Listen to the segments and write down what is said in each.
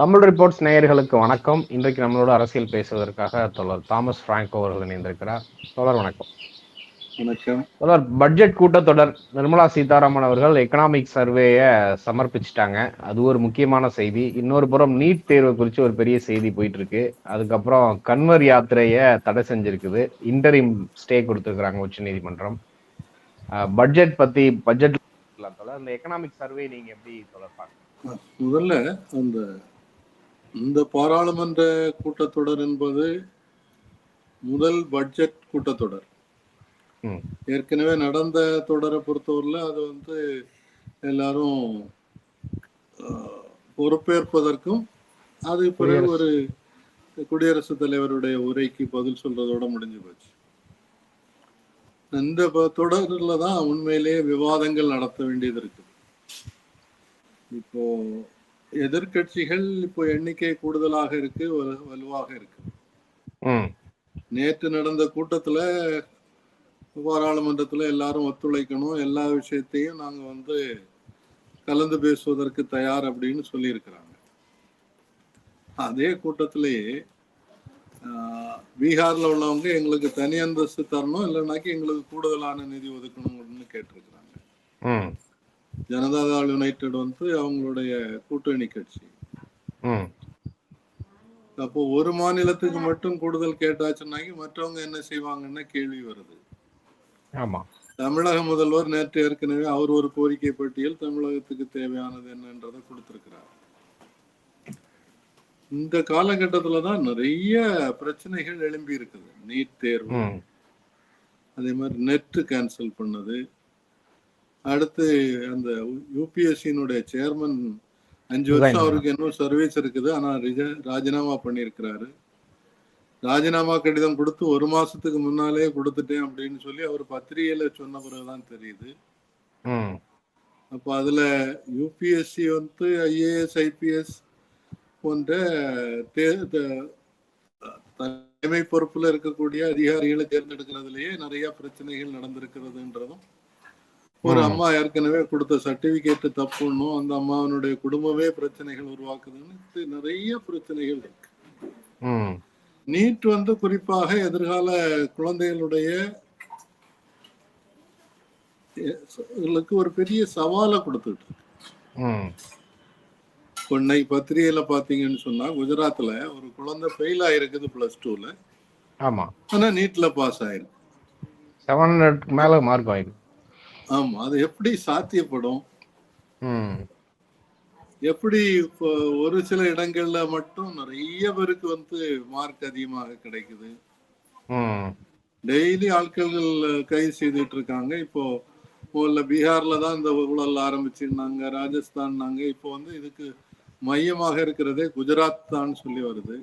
Tamil reports நேயர்களுக்கு வணக்கம். இன்றைக்கு நம்மளோட அரசியல் பேசுவதற்காக தோழர் தாமஸ் பிராங்கோ அவர்கள் இணைந்திருக்கிறார். தோழர் வணக்கம். தோழர் பட்ஜெட் கூட்டத்தொடர் நிர்மலா சீதாராமன் அவர்கள் எக்கனாமிக் சர்வேயை சமர்ப்பிச்சிட்டாங்க. அது ஒரு முக்கியமான செய்தி. இன்னொரு புறம் நீட் தேர்வு குறித்து ஒரு பெரிய செய்தி போயிட்டு இருக்கு அதுக்கப்புறம் கன்வர் யாத்திரையை தடை செஞ்சிருக்குது. இன்டரிம் ஸ்டே கொடுத்துருக்காங்க உச்ச நீதிமன்றம் பட்ஜெட் பத்தி பட்ஜெட் தோழர். இந்த எக்கனாமிக் சர்வே நீங்க எப்படி தோழர் பார்க்க முதல்ல அந்த இந்த பாராளுமன்ற கூட்டத்தொடர் என்பது முதல் பட்ஜெட் கூட்டத்தொடர். ஏற்கனவே நடந்த தொடரை பொறுத்தவரையில் அது வந்து எல்லாரும் பொறுப்பேற்பதற்கும் அது பிறகு ஒரு குடியரசுத் தலைவருடைய உரைக்கு பதில் சொல்றதோட முடிஞ்சு போச்சு. இந்த தொடர்ல தான் உண்மையிலேயே விவாதங்கள் நடத்த வேண்டியது இருக்கு இப்போ எதிர்க்கட்சிகள் இப்போ எண்ணிக்கை கூடுதலாக இருக்கு வலு- வலுவாக இருக்கு. நேற்று நடந்த கூட்டத்துல பாராளுமன்றத்துல எல்லாரும் ஒத்துழைக்கணும் எல்லா விஷயத்தையும் நாங்க வந்து கலந்து பேசுவதற்கு தயார் அப்படின்னு சொல்லியிருக்கிறாங்க. அதே கூட்டத்திலேயே பீகார்ல உள்ளவங்க எங்களுக்கு தனி அந்தஸ்து தரணும் இல்லைனாக்கி எங்களுக்கு கூடுதலான நிதி ஒதுக்கணும்னு கேட்டிருக்கிறாங்க. ஜனதாதள் யுனைடெட் வந்து அவங்களுடைய கூட்டணி கட்சி. அப்போ ஒரு மாநிலத்துக்கு மட்டும் கூடுதல் கேட்டாச்சுன்னாக்கி மற்றவங்க என்ன செய்வாங்கன்னு கேள்வி வருது. ஆமா. தமிழக முதல்வர் நேற்று ஏற்கனவே அவர் ஒரு கோரிக்கை பட்டியல் தமிழகத்துக்கு தேவையானது என்னன்றதை கொடுத்திருக்கிறார். இந்த காலகட்டத்துல தான் நிறைய பிரச்சனைகள் எழும்பி இருக்குது. நீட் தேர்வு. அதே மாதிரி நெட் கேன்சல் பண்ணது. அடுத்து அந்த யூபிஎஸ்சியினுடைய சேர்மன் அஞ்சு வருஷம் அவருக்கு இன்னும் சர்வீஸ் இருக்குது. ஆனா ரிஜ- ராஜினாமா பண்ணியிருக்கிறாரு. ராஜினாமா கடிதம் கொடுத்து ஒரு மாசத்துக்கு முன்னாலே கொடுத்துட்டேன் அப்படின்னு சொல்லி அவர் பத்திரிகையில சொன்ன பிறகுதான் தெரியுது. அப்ப அதுல யூபிஎஸ்சி வந்து ஐஏஎஸ் ஐபிஎஸ் போன்ற தே- தலைமை பொறுப்புல இருக்கக்கூடிய அதிகாரிகளை தேர்ந்தெடுக்கிறதுலயே நிறைய பிரச்சனைகள் நடந்திருக்கிறதுன்றதும் ஒரு. அம்மா ஏற்கனவே கொடுத்த சர்டிபிகேட் தப்புன்னும் அந்த அம்மாவினுடைய குடும்பமே பிரச்சனைகள் உருவாக்குதுன்னு நிறைய பிரச்சனைகள் இருக்கு நீட் வந்து குறிப்பாக எதிர்கால குழந்தைகளுடைய ஒரு பெரிய சவாலை கொடுத்துட்டு இருக்கு. இன்னைக்கு பத்திரிகையில பாத்தீங்கன்னு சொன்னா குஜராத்ல ஒரு குழந்தை ஃபெயில் ஆயிருக்குது பிளஸ் டூல ஆமா. ஆனா நீட்ல பாஸ் ஆயிருக்கு. செவன் ஹண்ட்ரட்க்கு மேல மார்க் வாங்கிடும் ஆமா அது எப்படி சாத்தியப்படும்? எப்படி இப்போ ஒரு சில இடங்கள்ல மட்டும் நிறைய பேருக்கு வந்து மார்க் அதிகமாக கிடைக்குது. டெய்லி ஆட்கள் கைது செய்துட்டு இருக்காங்க. இப்போ முதல்ல பீகார்ல தான் இந்த ஊழல் ஆரம்பிச்சிருந்தாங்க ராஜஸ்தான்னாங்க. இப்போ வந்து இதுக்கு மையமாக இருக்கிறதே. குஜராத் தான் சொல்லி வருது.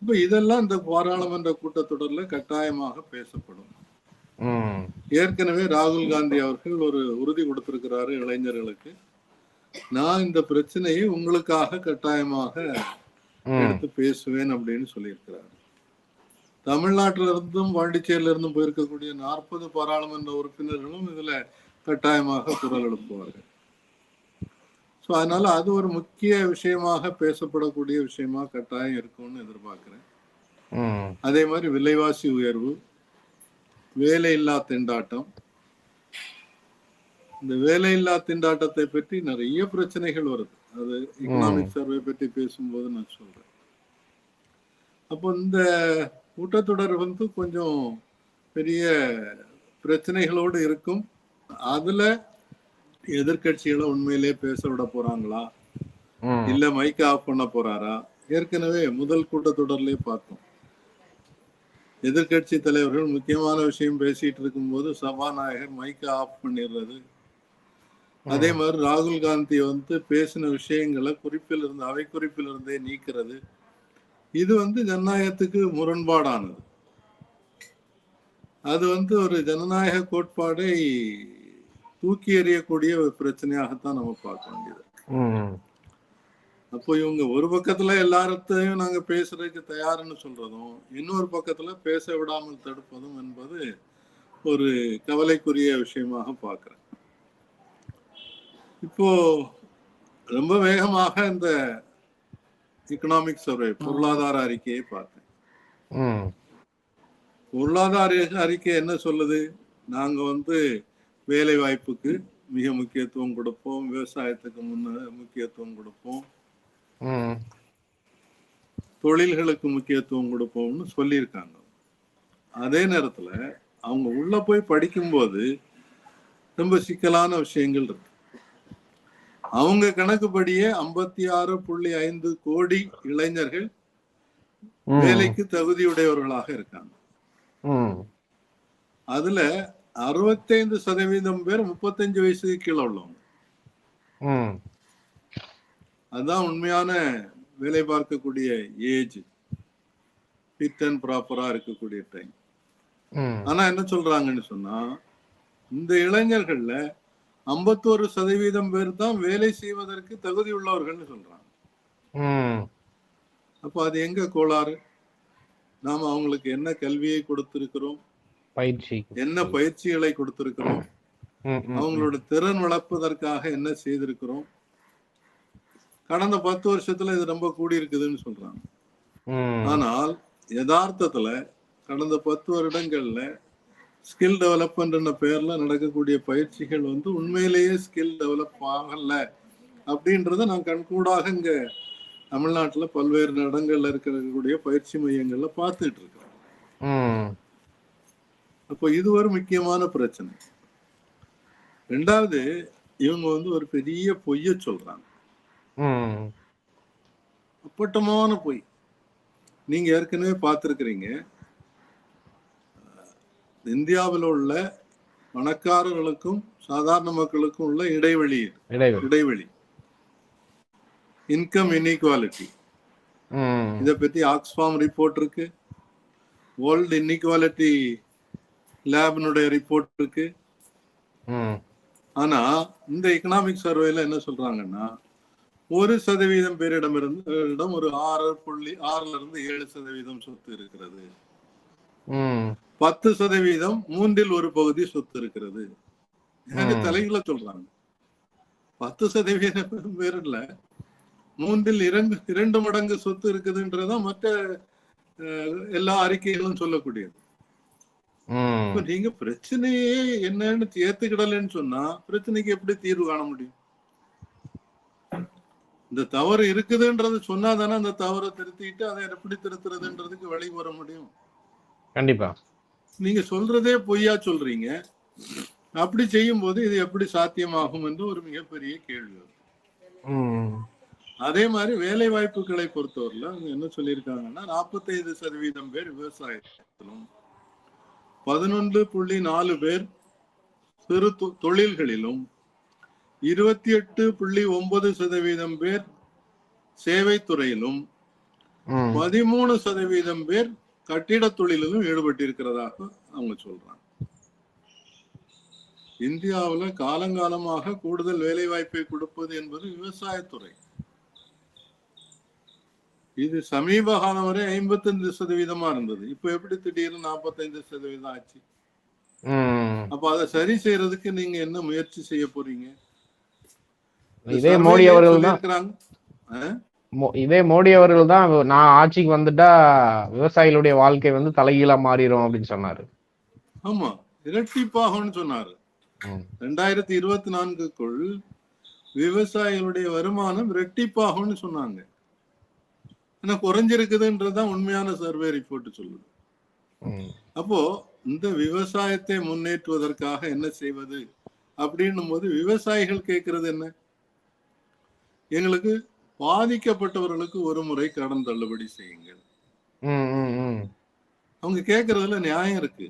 இப்போ இதெல்லாம் இந்த பாராளுமன்ற கூட்டத்தொடர்ல கட்டாயமாக பேசப்படும். ஏற்கனவே ராகுல் காந்தி அவர்கள் ஒரு உறுதி கொடுத்திருக்கிறாரு இளைஞர்களுக்கு. நான் இந்த பிரச்சனையை உங்களுக்காக கட்டாயமாக எடுத்து பேசுவேன் அப்படின்னு சொல்லியிருக்கிறார். தமிழ்நாட்டில இருந்தும் பாண்டிச்சேரியில இருந்தும் போயிருக்கக்கூடிய நாற்பது பாராளுமன்ற உறுப்பினர்களும் இதுல கட்டாயமாக குரல் எழுப்புவார்கள். ஸோ அதனால அது ஒரு முக்கிய விஷயமாக பேசப்படக்கூடிய விஷயமா கட்டாயம் இருக்கும்னு எதிர்பார்க்கிறேன். அதே மாதிரி விலைவாசி உயர்வு வேலையில்லா திண்டாட்டம். இந்த வேலையில்லா திண்டாட்டத்தை பற்றி நிறைய பிரச்சனைகள் வருது. அது எக்கனாமிக் சர்வே பற்றி பேசும்போது நான் சொல்றேன். அப்போ இந்த கூட்டத்தொடர் வந்து கொஞ்சம் பெரிய பிரச்சனைகளோடு இருக்கும். அதுல எதிர்க்கட்சிகளை உண்மையிலே பேச விட போறாங்களா? இல்ல மைக் ஆஃப் பண்ண போறாரா? ஏற்கனவே முதல் கூட்டத்தொடர்லயே பார்த்தோம். எதிர்க்கட்சி தலைவர்கள் முக்கியமான விஷயம் பேசிட்டு இருக்கும்போது சபாநாயகர் மைக்க ஆஃப் பண்ணிடுறது. அதே மாதிரி ராகுல் காந்தி வந்து பேசின விஷயங்களை குறிப்பில் இருந்து அவை குறிப்பில் இருந்தே நீக்கிறது. இது வந்து ஜனநாயகத்துக்கு முரண்பாடானது. அது வந்து ஒரு ஜனநாயக கோட்பாடை தூக்கி எறியக்கூடிய ஒரு பிரச்சனையாகத்தான் நம்ம பார்க்க வேண்டியது. அப்போ இவங்க ஒரு பக்கத்துல எல்லாரத்தையும் நாங்க பேசுறதுக்கு தயாருன்னு சொல்றதும் இன்னொரு பக்கத்துல பேச விடாமல் தடுப்பதும் என்பது ஒரு கவலைக்குரிய விஷயமாக பார்க்கிறேன். இப்போ ரொம்ப வேகமாக இந்த எக்கனாமிக் சர்வே பொருளாதார அறிக்கையை பார்த்தேன். பொருளாதார அறிக்கை என்ன சொல்லுது? நாங்க வந்து வேலை வாய்ப்புக்கு மிக முக்கியத்துவம் கொடுப்போம். விவசாயத்துக்கு முன்ன முக்கியத்துவம் கொடுப்போம். தொழில்களுக்கு முக்கியத்துவம் கொடுப்போம்னு சொல்லியிருக்காங்க. அதே நேரத்துல அவங்க உள்ள போய் படிக்கும்போது ரொம்ப சிக்கலான விஷயங்கள் இருக்கு. அவங்க கணக்குப்படியே ஐம்பத்தி ஆறு புள்ளி ஐந்து கோடி இளைஞர்கள். வேலைக்கு தகுதியுடையவர்களாக இருக்காங்க. அதுல அறுபத்தைந்து சதவீதம் பேர் முப்பத்தஞ்சு வயசுக்கு கீழே உள்ளவங்க. அதுதான் உண்மையான வேலை பார்க்கக்கூடிய ஏஜ் ஃபிட் அண்ட் ப்ராப்பரா இருக்கக்கூடிய டைம் ஆனா என்ன சொல்றாங்கன்னு சொன்னா இந்த இளைஞர்கள்ல ஐம்பத்தோரு சதவீதம் பேர் தான் வேலை செய்வதற்கு தகுதி உள்ளவர்கள்னு சொல்றாங்க. அப்போ அது எங்க கோளாறு? நாம அவங்களுக்கு என்ன கல்வியை கொடுத்திருக்கிறோம்? பயிற்சி என்ன பயிற்சிகளை கொடுத்திருக்கிறோம்? அவங்களோட திறன் வளர்ப்பதற்காக என்ன செய்திருக்கிறோம்? கடந்த பத்து வருஷத்துல இது ரொம்ப கூடி இருக்குதுன்னு சொல்றாங்க ஆனால் யதார்த்தத்துல கடந்த பத்து வருடங்கள்ல ஸ்கில் டெவலப்மெண்ட் பேர்ல நடக்கக்கூடிய பயிற்சிகள் வந்து உண்மையிலேயே ஸ்கில் டெவலப் ஆகல அப்படின்றத நான் கண்கூடாக இங்க தமிழ்நாட்டுல பல்வேறு இடங்கள்ல இருக்கக்கூடிய பயிற்சி மையங்கள்ல பார்த்துட்டு இருக்கேன். ம். அப்போ இது ஒரு முக்கியமான பிரச்சனை. ரெண்டாவது இவங்க வந்து ஒரு பெரிய பொய்ய சொல்றாங்க. அப்பட்டமான பொய். நீங்க ஏற்கனவே பார்த்திருக்கிறீங்க. இந்தியாவில் உள்ள பணக்காரர்களுக்கும் சாதாரண மக்களுக்கும் உள்ள இடைவெளி இடைவெளி. இன்கம் இன்இக்வாலிட்டி இதை பத்தி ஆக்ஸ்ஃபார்ம் ரிப்போர்ட் இருக்கு. வேர்ல்டு இன்இக்வாலிட்டி லேபினுடைய ரிப்போர்ட் இருக்கு. ஆனா இந்த எக்கனாமிக் சர்வேல என்ன சொல்றாங்கன்னா ஒரு சதவீதம் பேரிடமிருந்து இடம் ஒரு ஆறு புள்ளி ஆறுல இருந்து ஏழு சதவீதம் சொத்து இருக்கிறது. பத்து சதவீதம் மூன்றில் ஒரு பகுதி சொத்து இருக்கிறது. தலைகளை சொல்றாங்க. பத்து சதவீதம் பேர்ல மூன்றில் இரண்டு இரண்டு மடங்கு சொத்து இருக்குதுன்றதுதான் மற்ற எல்லா அறிக்கைகளும் சொல்லக்கூடியது. இப்ப நீங்க பிரச்சனையே என்னன்னு ஏத்துக்கிடலன்னு சொன்னா பிரச்சனைக்கு எப்படி தீர்வு காண முடியும்? இந்த தவறு இருக்குதுன்றது சொன்னா தானே அந்த தவறை திருத்திட்டு அதை எப்படி திருத்துறதுன்றதுக்கு வழி வர முடியும்? கண்டிப்பா. நீங்க சொல்றதே பொய்யா சொல்றீங்க. அப்படி செய்யும் போது இது எப்படி சாத்தியமாகும் என்று ஒரு மிகப்பெரிய கேள்வி அதே மாதிரி வேலை வாய்ப்புகளை பொறுத்தவரையில என்ன சொல்லியிருக்காங்கன்னா நாற்பத்தைந்து சதவீதம் பேர் விவசாயத்திலும் பதினொன்று புள்ளி நாலு பேர் சிறு தொழில்களிலும் இருபத்தி எட்டு புள்ளி ஒன்பது சதவீதம் பேர் சேவைத் துறையிலும் பதிமூணு சதவீதம் பேர் கட்டிடத் தொழிலிலும் ஈடுபட்டிருக்கிறதாக அவங்க சொல்றாங்க. இந்தியாவுல காலங்காலமாக கூடுதல் வேலை வாய்ப்பை கொடுப்பது என்பது விவசாயத்துறை இது சமீப காலம் வரை ஐம்பத்தஞ்சு சதவீதமா இருந்தது. இப்ப எப்படி திடீர்னு நாற்பத்தைந்து சதவீதம் ஆச்சு? அப்ப அதை சரி செய்யறதுக்கு நீங்க என்ன முயற்சி செய்ய போறீங்க? இதே மோடி அவர்கள் இதே மோடி அவர்கள் தான் நான் ஆட்சிக்கு வந்துட்டா விவசாயிகளுடைய வாழ்க்கை வந்து தலைகீழா மாறிடும் அப்படின்னு சொன்னாரு. ஆமா இரட்டிப்பாகும்னு சொன்னாரு. ரெண்டாயிரத்தி இருபத்தி நான்குக்குள் விவசாயிகளுடைய வருமானம் இரட்டிப்பாகும்னு சொன்னாங்க. ஆனா குறைஞ்சிருக்குதுன்றதுதான் உண்மையான சர்வே ரிப்போர்ட் சொல்லுது. அப்போ இந்த விவசாயத்தை முன்னேற்றுவதற்காக என்ன செய்வது? அப்படின்னும் போது விவசாயிகள் கேட்கறது என்ன? எங்களுக்கு பாதிக்கப்பட்டவர்களுக்கு ஒரு முறை கடன் தள்ளுபடி செய்யுங்கள். அவங்க கேட்கறதுல நியாயம் இருக்கு.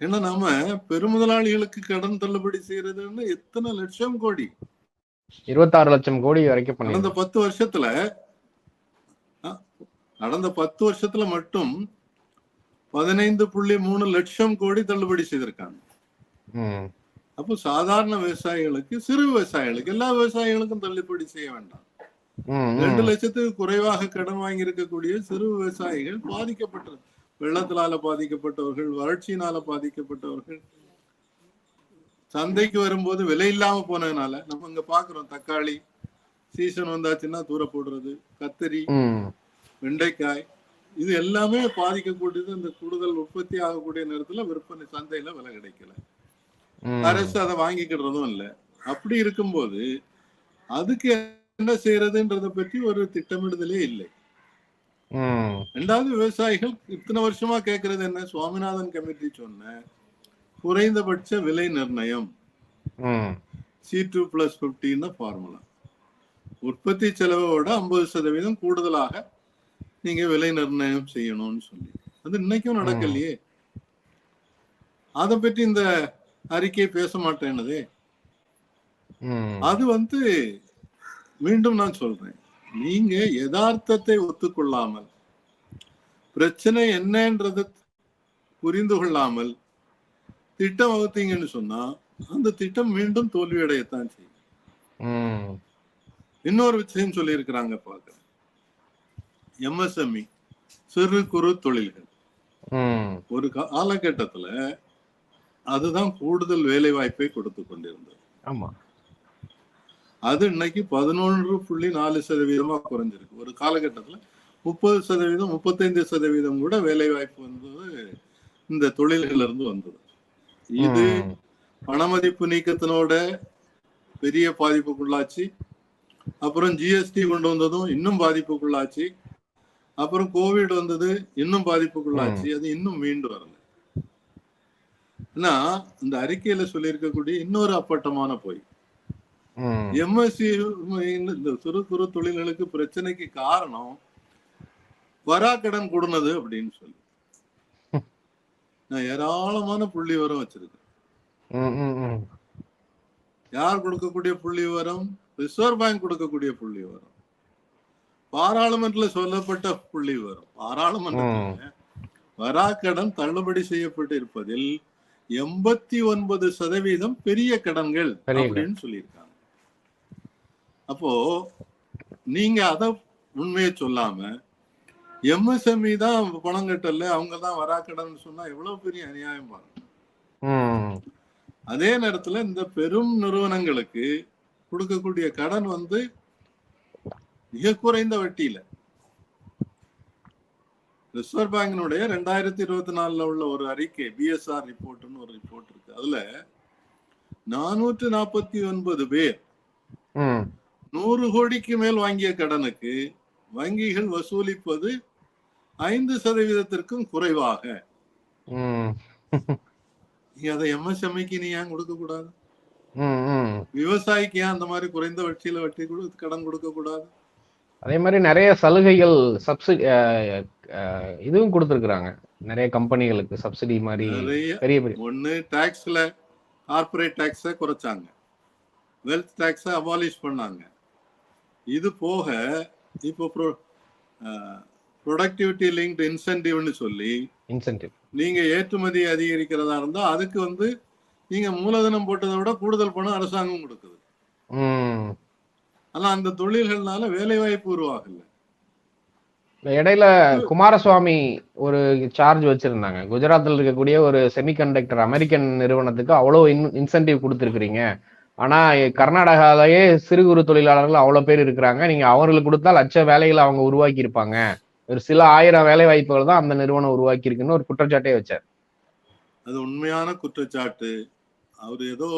ஏன்னா நாம பெருமுதலாளிகளுக்கு கடன் தள்ளுபடி செய்யறதுன்னு எத்தனை லட்சம் கோடி? இருபத்தாறு லட்சம் கோடி வரைக்கும் கடந்த பத்து வருஷத்துல கடந்த பத்து வருஷத்துல மட்டும் பதினைந்து புள்ளி மூணு லட்சம் கோடி தள்ளுபடி செய்திருக்காங்க. அப்போ சாதாரண விவசாயிகளுக்கு சிறு விவசாயிகளுக்கு எல்லா விவசாயிகளுக்கும் தள்ளுபடி செய்ய வேண்டாம் ரெண்டு. லட்சத்துக்கு குறைவாக கடன் வாங்கி இருக்கக்கூடிய சிறு விவசாயிகள் பாதிக்கப்பட்ட வெள்ளத்தினால பாதிக்கப்பட்டவர்கள் வறட்சியினால பாதிக்கப்பட்டவர்கள் சந்தைக்கு வரும்போது விலை இல்லாம போனதுனால நம்ம இங்க பாக்குறோம் தக்காளி சீசன் வந்தாச்சுன்னா தூர போடுறது கத்தரி வெண்டைக்காய் இது எல்லாமே பாதிக்கக்கூடியது இந்த கூடுதல் உற்பத்தி ஆகக்கூடிய நேரத்துல விற்பனை சந்தையில விலை கிடைக்கல. அரசு அதை வாங்கிக்கிடுறதும் இல்ல. அப்படி இருக்கும்போது அதுக்கு என்ன செய்யறதுன்றத பற்றி ஒரு திட்டமிடுதலே இல்லை. ரெண்டாவது விவசாயிகள் இத்தனை வருஷமா கேட்கறது என்ன? சுவாமிநாதன் கமிட்டி சொன்ன குறைந்தபட்ச விலை நிர்ணயம். சி டூ பிளஸ் பிப்டின்னு ஃபார்முலா உற்பத்தி செலவோட ஐம்பது சதவீதம் கூடுதலாக நீங்க விலை நிர்ணயம் செய்யணும்னு சொல்லி. அது இன்னைக்கும் நடக்கலையே. அதை பற்றி இந்த அறிக்கை பேச மாட்டேன்னதே. ம். அது வந்து மீண்டும் நான் சொல்றேன். நீங்க யதார்த்தத்தை ஒத்துக்கொள்ளாமல் பிரச்சனை என்னன்றது புரிந்து கொள்ளாமல் திட்டம் வகுத்தீங்கன்னு சொன்னா அந்த திட்டம் மீண்டும் தோல்வியடையத்தான் செய்யும். இன்னொரு விஷயம் சொல்லியிருக்கிறாங்க பார்க்க எம்எஸ்எம்இ சிறு குறு தொழில்கள். ஒரு காலகட்டத்துல அதுதான் கூடுதல் வேலை வாய்ப்பை கொடுத்து கொண்டிருந்தது. ஆமா. அது இன்னைக்கு பதினொன்று புள்ளி நாலு சதவீதமா குறைஞ்சிருக்கு. ஒரு காலகட்டத்துல முப்பது சதவீதம் முப்பத்தைந்து சதவீதம் கூட வேலை வாய்ப்பு வந்தது இந்த தொழில்கள்ல இருந்து வந்தது. இது. பணமதிப்பு நீக்கத்தினோட பெரிய பாதிப்புக்குள்ளாச்சு. அப்புறம் ஜிஎஸ்டி கொண்டு வந்ததும் இன்னும் பாதிப்புக்குள்ளாச்சு. அப்புறம் கோவிட் வந்தது இன்னும் பாதிப்புக்குள்ளாச்சு. அது இன்னும் மீண்டு வரல. ஏன்னா இந்த அறிக்கையில சொல்லியிருக்கக்கூடிய இன்னொரு அப்பட்டமான பொய். எம்எஸ்சி இந்த சிறு குறு தொழில்களுக்கு பிரச்சனைக்கு காரணம் வராக்கடன் கூடுனது அப்படின்னு சொல்லி. நான் ஏராளமான புள்ளி விவரம் வச்சிருக்கேன். யார் கொடுக்கக்கூடிய புள்ளி விவரம்? ரிசர்வ் பேங்க் கொடுக்கக்கூடிய புள்ளி விவரம். பாராளுமன்றத்துல சொல்லப்பட்ட புள்ளி விவரம் பாராளுமன்றத்துல வராக்கடன் தள்ளுபடி செய்யப்பட்டு இருப்பதில் எண்பத்தி ஒன்பது சதவீதம் பெரிய கடன்கள் அப்படின்னு சொல்லியிருக்காங்க. அப்போ நீங்க அத உண்மையை சொல்லாம எம்எஸ்எம்இ தான் பணம் கட்டல அவங்க தான் வராக்கடன் சொன்னா எவ்வளவு பெரிய அநியாயம் பாருங்க. அதே நேரத்துல இந்த பெரும் நிறுவனங்களுக்கு கொடுக்கக்கூடிய கடன் வந்து மிக குறைந்த வட்டியில. ரிசர்வ் பேங்கினுடைய ரெண்டாயிரத்தி இருபத்தி நாலுல உள்ள ஒரு அறிக்கை பிஎஸ்ஆர் ரிப்போர்ட்னு ஒரு ரிப்போர்ட் இருக்கு. அதுல நானூற்று நாற்பத்தி ஒன்பது பேர் நூறு கோடிக்கு மேல் வாங்கிய கடனுக்கு வங்கிகள் வசூலிப்பது ஐந்து சதவீதத்திற்கும் குறைவாக. நீ அதை எம்எஸ்எம்ஐக்கு நீ ஏன் கொடுக்க கூடாது? விவசாயிக்கு ஏன் அந்த மாதிரி குறைந்த வட்டியில வட்டி கொடு கடன் கொடுக்க கூடாது? அதே மாதிரி நிறைய சலுகைகள் சப்சிடி இதுவும் கொடுத்துருக்குறாங்க. நிறைய கம்பெனிகளுக்கு சப்சிடி மாதிரி பெரிய பெரிய ஒண்ணு டாக்ஸ்ல கார்ப்பரேட் டாக்ஸ குறைச்சாங்க. வெல்த் டாக்ஸ அபாலிஷ் பண்ணாங்க. இது போக இப்போ ப்ரொடக்டிவிட்டி லிங்க்டு இன்சென்டிவ்னு சொல்லி இன்சென்டிவ் நீங்க ஏற்றுமதி அதிகரிக்கிறதா இருந்தா அதுக்கு வந்து நீங்க மூலதனம் போட்டதை விட கூடுதல் பணம் அரசாங்கம் கொடுக்குது. ஆனா அந்த தொழில்கள்னால வேலை வாய்ப்பு உருவாகல இடையில குமாரசுவாமி ஒரு சார்ஜ் வச்சிருந்தாங்க. குஜராத்தில் இருக்கக்கூடிய ஒரு செமிகண்டக்டர் அமெரிக்கன் நிறுவனத்துக்கு அவ்வளோ இன் இன்சென்டிவ் கொடுத்துருக்குறீங்க. ஆனா கர்நாடகாலயே சிறு குறு தொழிலாளர்கள் அவ்வளோ பேர் இருக்கிறாங்க. நீங்க அவங்களுக்கு கொடுத்தா லட்ச வேலைகளை அவங்க உருவாக்கி இருப்பாங்க ஒரு சில ஆயிரம் வேலை வாய்ப்புகள் தான் அந்த நிறுவனம் உருவாக்கி இருக்குன்னு ஒரு குற்றச்சாட்டே வச்சார். அது உண்மையான குற்றச்சாட்டு. அவர் ஏதோ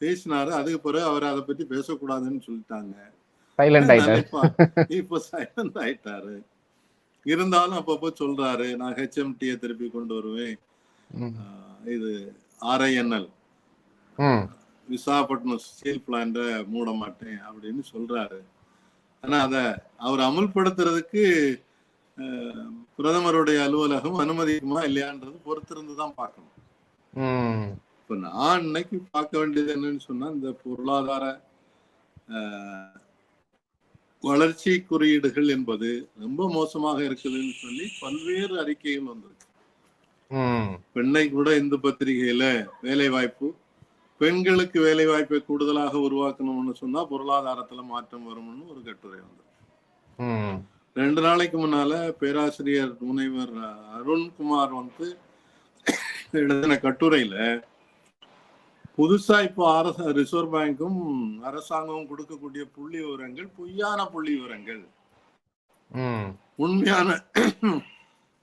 பேசினாரு. அதுக்கு பிறகு அவர் அதை பத்தி பேசக்கூடாதுன்னு சொல்லிட்டாங்க. சைலண்ட் ஆயிட்டார். நினைப்பா, இப்ப சைலண்ட் ஆயிட்டாரு. இருந்தாலும் அப்பப்போ சொல்றாரு நான் ஹெச்எம்டியை திருப்பி கொண்டு வருவேன். இது ஆர்ஐஎன்எல் விசாகப்பட்டினம் ஸ்டீல் பிளான்ட மூட மாட்டேன் அப்படின்னு சொல்றாரு. ஆனா அத அவர் அமுல்படுத்துறதுக்கு பிரதமருடைய அலுவலகம் அனுமதிக்குமா இல்லையான்றது பொறுத்திருந்து தான் பார்க்கணும். இப்ப நான் இன்னைக்கு பார்க்க வேண்டியது என்னன்னு சொன்னா இந்த பொருளாதார வளர்ச்சி குறியீடுகள் என்பது ரொம்ப மோசமாக இருக்குதுன்னு சொல்லி பல்வேறு அறிக்கைகள் வந்திருக்கு. பெண்ணை கூட இந்து பத்திரிகையில வேலை வாய்ப்பு பெண்களுக்கு வேலை வாய்ப்பை கூடுதலாக உருவாக்கணும்னு சொன்னா பொருளாதாரத்துல மாற்றம் வரும்னு ஒரு கட்டுரை வந்தது ம். ரெண்டு நாளைக்கு முன்னால பேராசிரியர் முனைவர் அருண்குமார் வந்து எழுதின கட்டுரையில புதுசா இப்போ அரச ரிசர்வ் பேங்க்கும் அரசாங்கமும் கொடுக்கக்கூடிய புள்ளி விவரங்கள் பொய்யான புள்ளி விவரங்கள். உண்மையான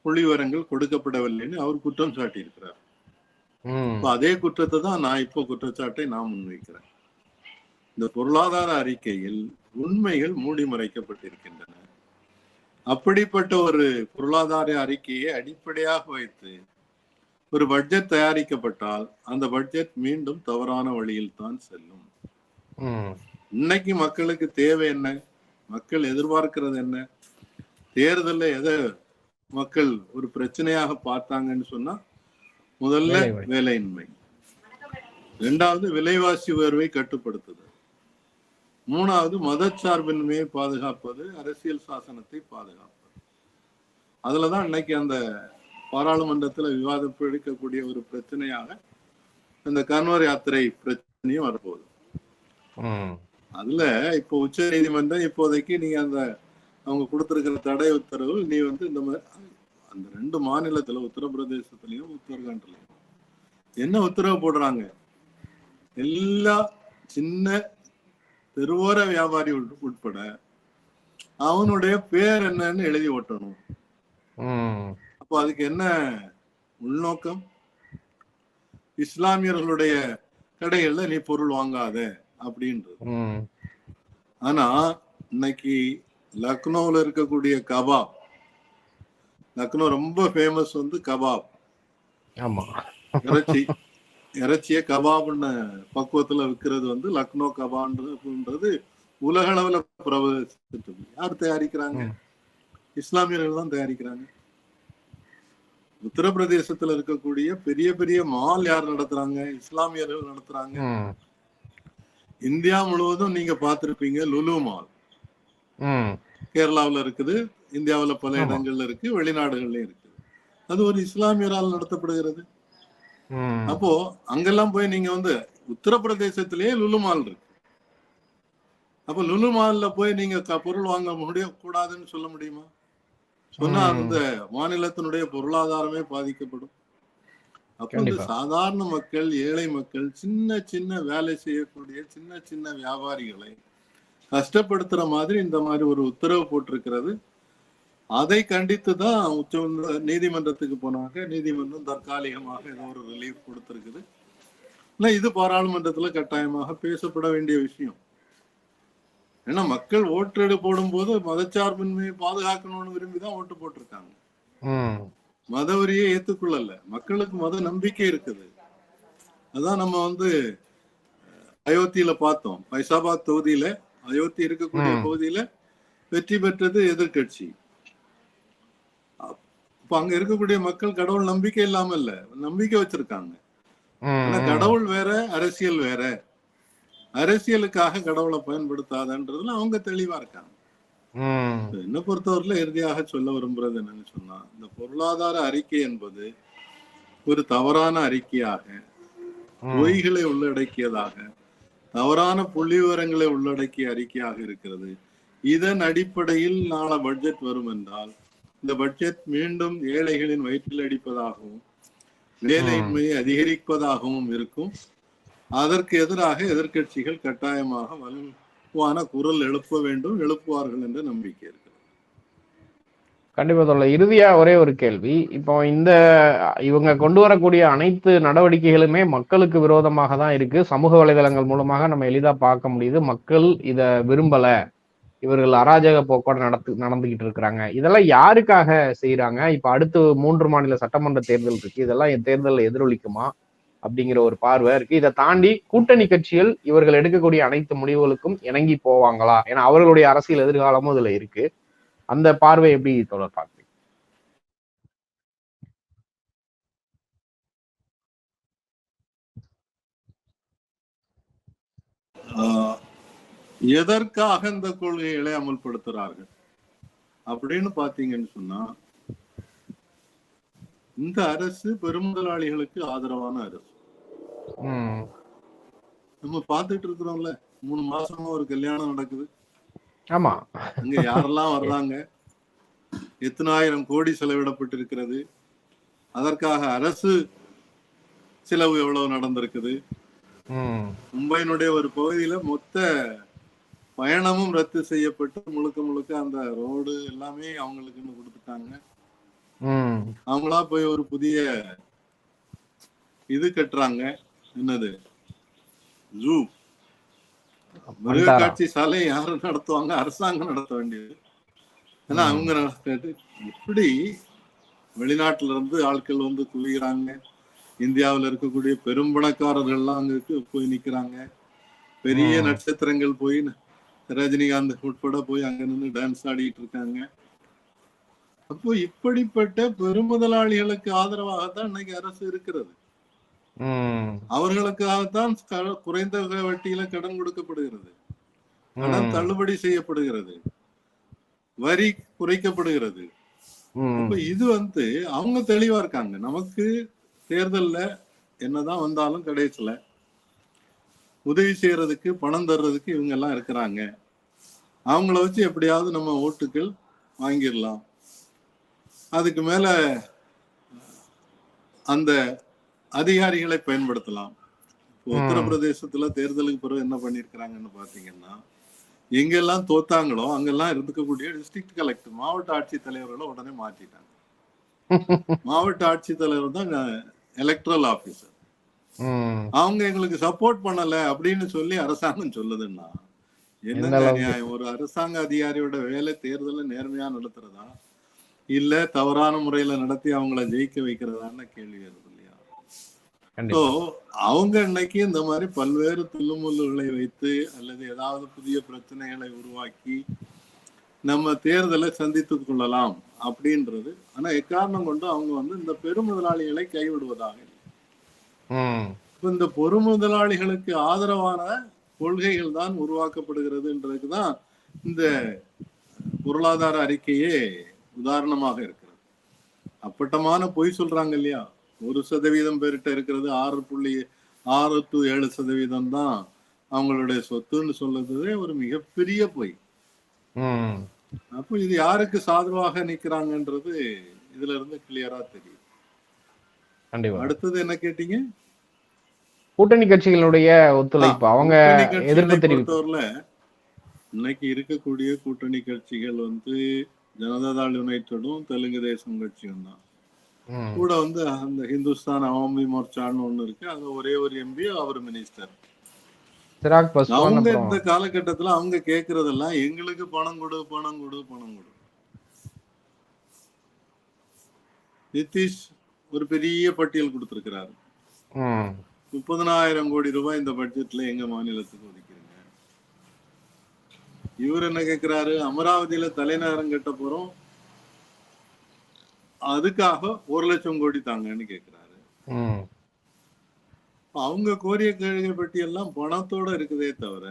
புள்ளி விவரங்கள் கொடுக்கப்படவில்லைன்னு அவர் குற்றம் சாட்டியிருக்கிறார். ம். இப்ப அதே குற்றத்தை தான் நான் இப்போ குற்றச்சாட்டை நான் முன்வைக்கிறேன். இந்த பொருளாதார அறிக்கையில் உண்மைகள் மூடி மறைக்கப்பட்டிருக்கின்றன. அப்படிப்பட்ட ஒரு பொருளாதார அறிக்கையை அடிப்படையாக வைத்து ஒரு பட்ஜெட் தயாரிக்கப்பட்டால் அந்த பட்ஜெட் மீண்டும் தவறான வழியில் தான் செல்லும். இன்னைக்கு மக்களுக்கு தேவை என்ன? மக்கள் எதிர்பார்க்கிறது என்ன? தேர்தல்ல எதை மக்கள் ஒரு பிரச்சனையாக பார்த்தாங்கன்னு சொன்னா முதல்ல. வேலையின்மை. இரண்டாவது விலைவாசி உயர்வை கட்டுப்படுத்துதல். மூணாவது மதச்சார்பின்மையை பாதுகாப்பது அரசியல் சாசனத்தை பாதுகாப்பது. அதுலதான் இன்னைக்கு அந்த பாராளுமன்றத்துல விவாதம் எடுக்கக்கூடிய ஒரு பிரச்சனையாக இந்த கன்வர் யாத்திரை பிரச்சனையும் வரப்போகுது. அதுல இப்போ உச்ச நீதிமன்றம் இப்போதைக்கு நீங்க அந்த அவங்க கொடுத்திருக்கிற தடை உத்தரவு நீ வந்து இந்த மாதிரி அந்த ரெண்டு மாநிலத்துல உத்தரப்பிரதேசத்துலயும் உத்தரகாண்ட்லயும் என்ன உத்தரவு போடுறாங்க? எல்லா சின்ன தெருவோர வியாபாரி உட்- உட்பட அவனுடைய பேர் என்னன்னு எழுதி ஓட்டணும். அப்போ அதுக்கு என்ன உள்நோக்கம்? இஸ்லாமியர்களுடைய கடைகள்ல நீ பொருள் வாங்காத அப்படின்றது. ஆனா இன்னைக்கு லக்னோவில் இருக்கக்கூடிய கபாப் லக்னோ ரொம்ப ஃபேமஸ் வந்து கபாப். ஆமா. இறைச்சி இறைச்சிய கபாப்னு பக்குவத்துல விற்கிறது வந்து லக்னோ கபாப்ன்றது உலக அளவுல பிரபலிச்சிட்டு யார் தயாரிக்கிறாங்க. இஸ்லாமியர்கள் தான் தயாரிக்கிறாங்க. உத்தரப்பிரதேசத்துல இருக்கக்கூடிய பெரிய பெரிய மால் யார் நடத்துறாங்க? இஸ்லாமியர்கள் நடத்துறாங்க. இந்தியா முழுவதும் நீங்க பார்த்திருப்பீங்க லுலு மால். கேரளாவுல இருக்குது இந்தியாவுல பல. இடங்கள்ல இருக்கு வெளிநாடுகள்லயும் இருக்குது. அது ஒரு இஸ்லாமியரால் நடத்தப்படுகிறது. அப்போ அங்கெல்லாம் போய் நீங்க வந்து உத்தரப்பிரதேசத்திலேயே லுலு மால் இருக்கு. அப்ப லுலு மால்ல போய் நீங்க பொருள் வாங்க முடிய கூடாதுன்னு சொல்ல முடியுமா? சொன்னா. அந்த மாநிலத்தினுடைய பொருளாதாரமே பாதிக்கப்படும். அப்ப கண்டிப்பா. சாதாரண மக்கள் ஏழை மக்கள் சின்ன சின்ன வேலை செய்யக்கூடிய சின்ன சின்ன வியாபாரிகளை கஷ்டப்படுத்துற மாதிரி இந்த மாதிரி ஒரு உத்தரவு போட்டிருக்கிறது. அதை கண்டித்து தான் உச்ச நீதிமன்றத்துக்கு போனாங்க. நீதிமன்றம் தற்காலிகமாக ஏதோ ஒரு ரிலீஃப் கொடுத்திருக்குது. இல்ல இது பாராளுமன்றத்துல கட்டாயமாக பேசப்பட வேண்டிய விஷயம். ஏன்னா மக்கள் ஓட்டெடு போடும்போது மதச்சார்பின்மையை பாதுகாக்கணும்னு விரும்பி தான் ஓட்டு போட்டிருக்காங்க. மதவரியை ஏத்துக்கொள்ளல மக்களுக்கு மத நம்பிக்கை இருக்குது. அதான் நம்ம வந்து அயோத்தியில பார்த்தோம். பைசாபாத் தொகுதியில அயோத்தி இருக்கக்கூடிய. பகுதியில வெற்றி பெற்றது எதிர்க்கட்சி. அப்ப அங்க இருக்கக்கூடிய மக்கள் கடவுள் நம்பிக்கை இல்லாம இல்ல நம்பிக்கை வச்சிருக்காங்க. கடவுள் வேற அரசியல் வேற. அரசியலுக்காக கடவுளை பயன்படுத்தாதன்றதுல அவங்க தெளிவா இருக்காங்க. என்ன பொறுத்தவரையில இறுதியாக சொல்ல விரும்புறது என்னன்னு சொன்னா இந்த பொருளாதார அறிக்கை என்பது ஒரு தவறான அறிக்கையாக பொய்களை உள்ளடக்கியதாக தவறான புள்ளி விவரங்களை உள்ளடக்கிய அறிக்கையாக இருக்கிறது. இதன் அடிப்படையில் நாளை பட்ஜெட் வரும் என்றால் இந்த பட்ஜெட் மீண்டும் ஏழைகளின் வயிற்றில் அடிப்பதாகவும் வேலையின்மையை அதிகரிப்பதாகவும் இருக்கும். அதற்கு எதிராக எதிர்க்கட்சிகள் கட்டாயமாக வலுவான குரல் எழுப்ப வேண்டும் எழுப்புவார்கள் என்ற நம்பிக்கை இருக்கிறது. கண்டிப்பா சொல்ல இறுதியா ஒரே ஒரு கேள்வி. இப்போ இந்த இவங்க கொண்டு வரக்கூடிய அனைத்து நடவடிக்கைகளுமே மக்களுக்கு விரோதமாக தான் இருக்கு. சமூக வலைதளங்கள் மூலமாக நம்ம எளிதா பார்க்க முடியுது. மக்கள் இத விரும்பல. இவர்கள் அராஜக போக்கோட நடத்து நடந்துகிட்டு இருக்கிறாங்க. இதெல்லாம் யாருக்காக செய்யறாங்க இப்ப அடுத்து மூன்று மாநில சட்டமன்ற தேர்தல் இருக்கு. இதெல்லாம் என் தேர்தலில் எதிரொலிக்குமா? அப்படிங்கிற ஒரு பார்வை இருக்கு. இதை தாண்டி கூட்டணி கட்சிகள் இவர்கள் எடுக்கக்கூடிய அனைத்து முடிவுகளுக்கும் இணங்கி போவாங்களா? ஏன்னா அவர்களுடைய அரசியல் எதிர்காலமும் இதுல இருக்கு. அந்த பார்வை எப்படி தொடர் பார்க்குறீங்க? ஆஹ் எதற்காக இந்த கொள்கைகளை அமல்படுத்துறார்கள்? அப்படின்னு பாத்தீங்கன்னு சொன்னா இந்த அரசு பெருமுதலாளிகளுக்கு ஆதரவான அரசு. நம்ம பார்த்துட்டு இருக்கிறோம்ல. மூணு மாசமா ஒரு கல்யாணம் நடக்குது. ஆமா. அங்க யாரெல்லாம் வர்றாங்க? எத்தனாயிரம் கோடி செலவிடப்பட்டிருக்கிறது? அதற்காக அரசு செலவு எவ்வளவு நடந்திருக்குது? மும்பையினுடைய ஒரு பகுதியில மொத்த பயணமும் ரத்து செய்யப்பட்டு முழுக்க முழுக்க அந்த ரோடு எல்லாமே அவங்களுக்குன்னு கொடுத்துட்டாங்க. அவங்களா போய் ஒரு புதிய இது கட்டுறாங்க. என்னது? ஜூ. மிருக வந்தாரா? காட்சி சாலை யாரு நடத்துவாங்க? அரசாங்கம் நடத்த வேண்டியது. ஏன்னா அவங்க நடத்திட்டு இப்படி வெளிநாட்டுல இருந்து ஆட்கள் வந்து குவிகிறாங்க? இந்தியாவுல இருக்கக்கூடிய பெரும்பணக்காரர்கள்லாம் அங்க இருக்கு போய் நிக்கிறாங்க. பெரிய. நட்சத்திரங்கள் போய் ரஜினிகாந்த் உட்பட போய் அங்க நின்று டான்ஸ் ஆடிட்டு இருக்காங்க. அப்போ இப்படிப்பட்ட பெருமுதலாளிகளுக்கு ஆதரவாகத்தான் இன்னைக்கு அரசு இருக்கிறது. அவர்களுக்காகத்தான் குறைந்த வட்டியில கடன் கொடுக்கப்படுகிறது. கடன் தள்ளுபடி செய்யப்படுகிறது. வரி குறைக்கப்படுகிறது. இது வந்து அவங்க தெளிவா இருக்காங்க. நமக்கு தேர்தல்ல என்னதான் வந்தாலும் கடைசியில உதவி செய்யறதுக்கு பணம் தர்றதுக்கு இவங்க எல்லாம் இருக்கிறாங்க. அவங்கள வச்சு எப்படியாவது நம்ம ஓட்டுகள் வாங்கிடலாம். அதுக்கு மேல அந்த அதிகாரிகளை பயன்படுத்தலாம். உத்தரப்பிரதேசத்துல தேர்தலுக்கு பிறகு என்ன பண்ணிருக்கிறாங்கன்னு பாத்தீங்கன்னா எங்கெல்லாம் தோத்தாங்களோ அங்கெல்லாம் இருக்கக்கூடிய டிஸ்ட்ரிக்ட் கலெக்டர் மாவட்ட ஆட்சித்தலைவர்களை உடனே மாத்திட்டாங்க. மாவட்ட ஆட்சித்தலைவர் தான் எலக்ட்ரல் ஆபீசர் அவங்க எங்களுக்கு சப்போர்ட் பண்ணல அப்படின்னு சொல்லி அரசாங்கம் சொல்லுதுன்னா என்ன? நியாயம்? ஒரு அரசாங்க அதிகாரியோட வேலை தேர்தலை நேர்மையா நடத்துறதா? இல்ல தவறான முறையில நடத்தி அவங்கள ஜெயிக்க வைக்கிறதான்னு கேள்வி வருது அவங்க இன்னைக்கு இந்த மாதிரி பல்வேறு தில்லுமுல்லுகளை வைத்து அல்லது ஏதாவது புதிய பிரச்சனைகளை உருவாக்கி நம்ம தேர்தலை சந்தித்துக் கொள்ளலாம் அப்படின்றது. ஆனா எக்காரணம் கொண்டு அவங்க வந்து இந்த பெருமுதலாளிகளை கைவிடுவதாக இல்லை. ம். இப்ப இந்த பொறுமுதலாளிகளுக்கு ஆதரவான கொள்கைகள் தான் உருவாக்கப்படுகிறதுன்றதுக்கு தான் இந்த பொருளாதார அறிக்கையே உதாரணமாக இருக்கிறது. அப்பட்டமான பொய் சொல்றாங்க இல்லையா? ஒரு சதவீதம் பேர்கிட்ட இருக்கிறது ஆறு புள்ளி ஆறு டு ஏழு சதவீதம் தான் அவங்களுடைய சொத்துன்னு சொல்லுறதே ஒரு மிகப்பெரிய பொய். அப்போ இது யாருக்கு சாதகமாக நிக்கிறாங்கன்றது இதுல இருந்து கிளியரா தெரியும். கண்டிப்பா. அடுத்தது என்ன கேட்டீங்க? கூட்டணி கட்சிகளுடைய ஒத்துழைப்பு அவங்க எதிர்ப்பு தெரிவிப்பு பொறுத்தவரையில இன்னைக்கு இருக்கக்கூடிய கூட்டணி கட்சிகள் வந்து ஜனதாதள் யுனைடெடும் தெலுங்கு தேசம் கட்சியும் தான். கூட வந்து அந்த ஹிந்துஸ்தான் அவாமி மோர்ச்சான்னு ஒண்ணு இருக்கு. அது ஒரே ஒரு எம்பி அவர் மினிஸ்டர் அவங்க இந்த காலகட்டத்துல அவங்க கேக்குறதெல்லாம் எங்களுக்கு பணம் கொடு பணம் கொடு பணம் கொடு. நிதிஷ் ஒரு பெரிய பட்டியல் கொடுத்திருக்கிறாரு. முப்பதனாயிரம் கோடி ரூபாய் இந்த பட்ஜெட்ல எங்க மாநிலத்துக்கு ஒதுக்கிறீங்க இவர் என்ன கேக்குறாரு? அமராவதியில தலைநகரம் கட்ட போறோம். அதுக்காக ஒரு லட்சம் கோடி தாங்கன்னு கேக்குறாரு. ம். அவங்க கோரிய கேள்வி பட்டியெல்லாம் பணத்தோட இருக்குதே தவிர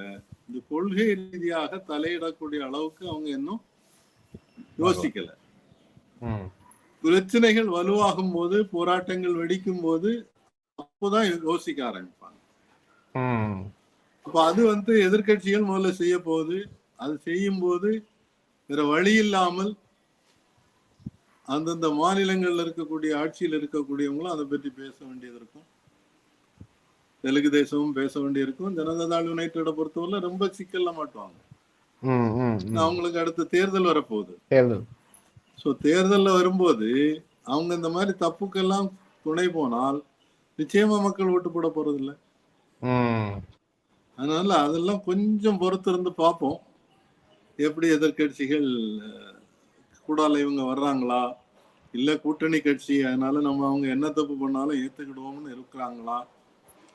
இந்த கொள்கை ரீதியாக தலையிடக்கூடிய அளவுக்கு அவங்க இன்னும் யோசிக்கல. பிரச்சனைகள் வலுவாகும் போது போராட்டங்கள் வெடிக்கும் போது அப்போதான் யோசிக்க ஆரம்பிப்பாங்க. அப்ப அது வந்து எதிர்க்கட்சிகள் முதல்ல செய்ய போகுது அது செய்யும் போது வேற வழி இல்லாமல் அந்தந்த மாநிலங்கள்ல இருக்கக்கூடிய ஆட்சியில் இருக்கக்கூடியவங்களும் அதை பற்றி பேச வேண்டியது இருக்கும். தெலுங்கு தேசமும் பேச வேண்டியிருக்கும். ஜனதாதள் யுனைடெட பொறுத்தவரை ரொம்ப சிக்கல்ல மாட்டுவாங்க. அவங்களுக்கு அடுத்த தேர்தல் வரப்போகுது. தேர்தல். ஸோ தேர்தல்ல வரும்போது அவங்க இந்த மாதிரி தப்புக்கெல்லாம் துணை போனால் நிச்சயமா மக்கள் ஓட்டு போட போறதில்ல. ம். அதனால அதெல்லாம் கொஞ்சம் பொறுத்து இருந்து பார்ப்போம் எப்படி எதிர்க்கட்சிகள் அஹ், கூடால இவங்க வர்றாங்களா? இல்ல கூட்டணி கட்சி அதனால நம்ம அவங்க என்ன தப்பு பண்ணாலும் ஏத்துக்கிடுவோம்னு இருக்கிறாங்களா?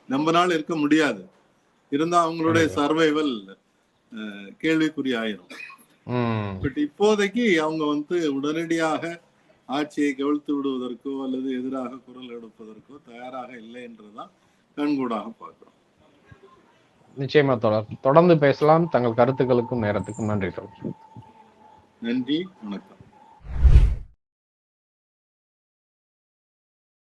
நம்ம நாள் இருக்க முடியாது. இருந்தா அவங்களுடைய சர்வைவல் கேள்விக்குறி ஆயிரும். பட் இப்போதைக்கு அவங்க வந்து உடனடியாக ஆட்சியை கவிழ்த்து விடுவதற்கோ அல்லது எதிராக குரல் எடுப்பதற்கோ தயாராக இல்லை என்றுதான் கண்கூடாக பார்க்கிறோம். நிச்சயமா தொடர் தொடர்ந்து பேசலாம். தங்கள் கருத்துக்களுக்கும் நேரத்துக்கும் நன்றி தொடர் நன்றி. வணக்கம்.